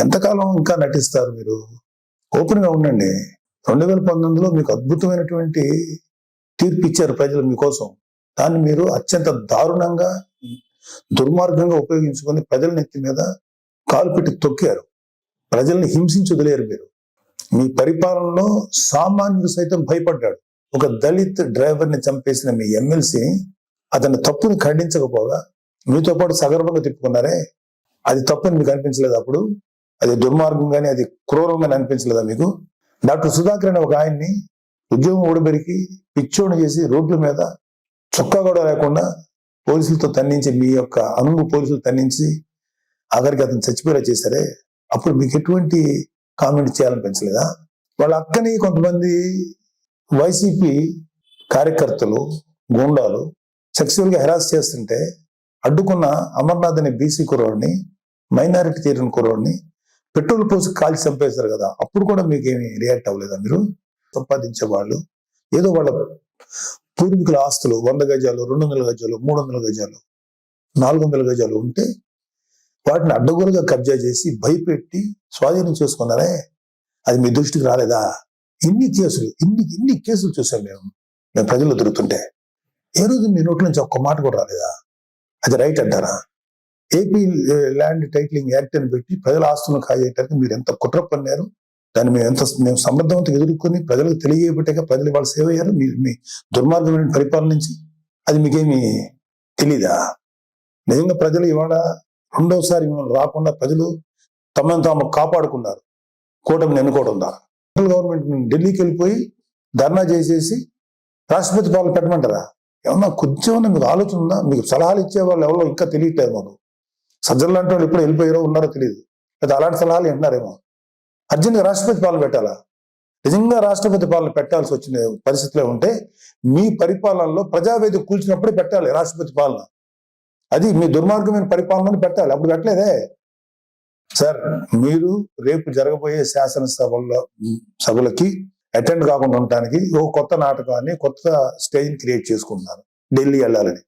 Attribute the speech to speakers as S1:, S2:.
S1: ఎంతకాలం ఇంకా నటిస్తారు మీరు? ఓపెన్గా ఉండండి. రెండు వేల పంతొమ్మిదిలో మీకు అద్భుతమైనటువంటి తీర్పు ఇచ్చారు ప్రజలు మీకోసం. దాన్ని మీరు అత్యంత దారుణంగా దుర్మార్గంగా ఉపయోగించుకొని ప్రజల నెత్తి మీద కాలు పెట్టి తొక్కారు. ప్రజల్ని హింసించి వదిలేరు మీరు. మీ పరిపాలనలో సామాన్యుడు సైతం భయపడ్డాడు. ఒక దళిత్ డ్రైవర్ని చంపేసిన మీ ఎమ్మెల్సీ అతని తప్పుని ఖండించకపోగా మీతో పాటు సగర్వంగా తిప్పుకున్నారే? అది తప్పని మీకు అనిపించలేదు అప్పుడు? అది దుర్మార్గంగానే అది క్రూరంగా అనిపించలేదా మీకు? డాక్టర్ సుధాకర్ అనే ఒక ఆయన్ని ఉద్యోగం ఊడబెరికి పిచ్చోడు చేసి రోడ్ల మీద చొక్కా కూడా లేకుండా పోలీసులతో తన్నించి మీ యొక్క అనుగు పోలీసులు తన్నించి ఆఖరికి అతను చచ్చిపోయేలా చేశారే. అప్పుడు మీకు ఎటువంటి కామెంట్ చేయాలనిపించలేదా? వాళ్ళ అక్కని కొంతమంది వైసీపీ కార్యకర్తలు గూండాలు సెక్సువల్గా హెరాస్ చేస్తుంటే అడ్డుకున్న అమర్నాథ్ అనే బీసీ కుర్రోడిని మైనారిటీ తీరిన కుర్రోడిని పెట్రోల్ పోసి కాల్చి చంపేశారు కదా అప్పుడు కూడా మీకేమి రియాక్ట్ అవ్వలేదా మీరు? సంపాదించే వాళ్ళు ఏదో వాళ్ళ పూర్వీకుల ఆస్తులు వంద గజాలు రెండు వందల గజాలు మూడు వందల గజాలు నాలుగు వందల గజాలు ఉంటే వాటిని అడ్డగోలుగా కబ్జా చేసి భయపెట్టి స్వాధీనం చేసుకున్నారే? అది మీ దృష్టికి రాలేదా? ఇన్ని కేసులు ఇన్ని ఇన్ని కేసులు చూసాం మేము మేము ప్రజలు దొరుకుతుంటే ఏ రోజు మీ నోట్ల నుంచి ఒక్క మాట కూడా రాలేదా? అది రైట్ అంటారా? ఏపీ ల్యాండ్ టైటిలింగ్ యాక్ట్ అని పెట్టి ప్రజల ఆస్తులను కాజేయటానికి మీరు ఎంత కుట్ర పన్నారు దాన్ని మేము ఎంత మేము సమర్థవంతంగా ఎదుర్కొని ప్రజలకు తెలియబట్టాక ప్రజలు వాళ్ళు సేవ అయ్యారు మీరు మీ దుర్మార్గమైన పరిపాలన నుంచి అది మీకేమి తెలీదా? నిజంగా ప్రజలు ఇవాళ రెండోసారి మిమ్మల్ని రాకుండా ప్రజలు తమను తాము కాపాడుకున్నారు. కూటమిని ఎన్నుకోవడం ద్వారా. సెంట్రల్ గవర్నమెంట్ ఢిల్లీకి వెళ్ళిపోయి ధర్నా చేసేసి రాష్ట్రపతి పాలన పెట్టమంటారా? ఏమన్నా కొంచెం మీకు ఆలోచన ఉందా? మీకు సలహాలు ఇచ్చే వాళ్ళు ఎవరో ఇంకా తెలియట్లేదు మాకు. సజ్జలు లాంటి వాళ్ళు ఎప్పుడు వెళ్ళిపోయారో ఉన్నారో తెలియదు లేదా అలాంటి సలహాలు వింటున్నారేమో. అర్జెంట్గా రాష్ట్రపతి పాలన పెట్టాలా? నిజంగా రాష్ట్రపతి పాలన పెట్టాల్సి వచ్చిన పరిస్థితిలో ఉంటే మీ పరిపాలనలో ప్రజావేది కూల్చినప్పుడే పెట్టాలి రాష్ట్రపతి పాలన. అది మీ దుర్మార్గమైన పరిపాలనని పెట్టాలి. అప్పుడు పెట్టలేదే. సార్ మీరు రేపు జరగబోయే శాసనసభల్లో సభలకి అటెండ్ కాకుండా ఉండటానికి ఓ కొత్త నాటకాన్ని కొత్త స్టేజ్ క్రియేట్ చేసుకుంటున్నారు. ఢిల్లీ వెళ్ళాలని.